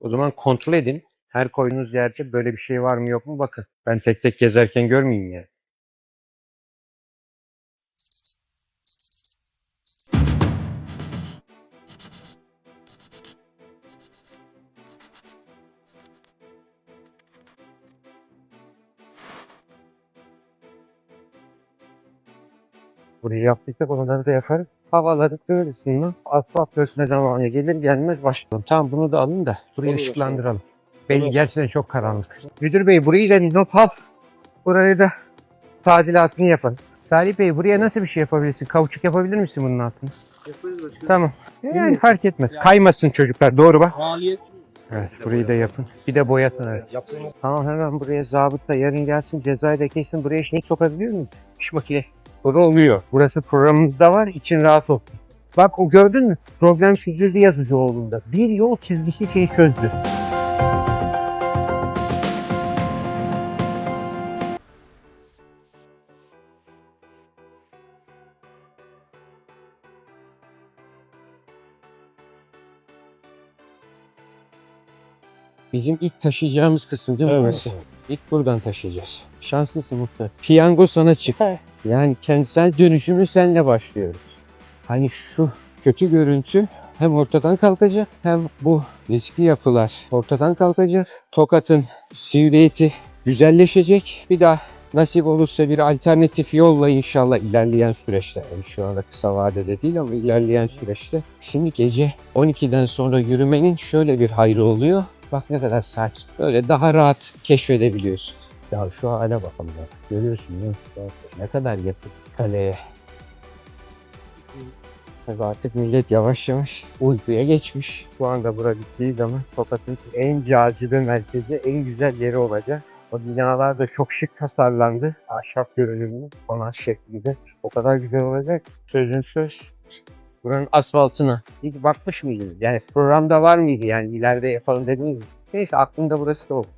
O zaman kontrol edin. Her koyduğunuz yerde böyle bir şey var mı yok mu bakın. Ben tek tek gezerken görmeyeyim yani. Burayı yaptıysak onları da yaparız. Havaları böylesinden asfalt göğsüne zamanı gelir gelmez başlayalım. Tamam bunu da alın da burayı Olur, ışıklandıralım. Belli Olur. gerçekten çok karanlık. Müdür bey burayı da not al. Burayı da tadilatını yapın. Salih Bey buraya nasıl bir şey yapabilirsin? Kavuçuk yapabilir misin bunun altına? Yaparız başkanım. Tamam. Yani fark etmez. Yani- Kaymasın çocuklar. Doğru bak. Maliyet. Evet burayı da yapın. Bir de boyatın evet. Yaptığımız Tamam hemen buraya zabıta yarın gelsin cezayı da kesin. Buraya şey sokabiliyor muyum? İş makinesi. Da oluyor. Burası programımızda var. için rahat ol. Bak o gördün mü? Problem çözüldü yazıcı oğlunda. Bir yol çizgisi şeyi çözdü. Bizim ilk taşıyacağımız kısım değil mi? Evet. burası? İlk buradan taşıyacağız. Şanslısın Muhtar. Piyango sana çıktı. Yani kentsel dönüşümü senle başlıyoruz. Hani şu kötü görüntü hem ortadan kalkacak hem bu riskli yapılar ortadan kalkacak. Tokat'ın silüeti güzelleşecek. Bir daha nasip olursa bir alternatif yolla inşallah ilerleyen süreçte. Yani şu anda kısa vadede değil ama ilerleyen süreçte. Şimdi gece 12'den sonra yürümenin şöyle bir hayrı oluyor. Bak ne kadar sakin. Böyle daha rahat keşfedebiliyorsun. Ya şu hale bakalım ya. Görüyorsun değil mi? Bak, Ne kadar yakın kaleye. Tabii artık millet yavaş yavaş uykuya geçmiş. Şu anda bura bittiği zaman Tokat'ın en cazibe merkezi, en güzel yeri olacak. O binalar da çok şık tasarlandı. Ahşap görünümlü, konaz şeklinde. O kadar güzel olacak. Sözün söz. Buranın asfaltına. İlk bakmış mıydınız? Yani programda var mıydı yani ileride yapalım dediniz mi? Neyse aklımda burası da oldu.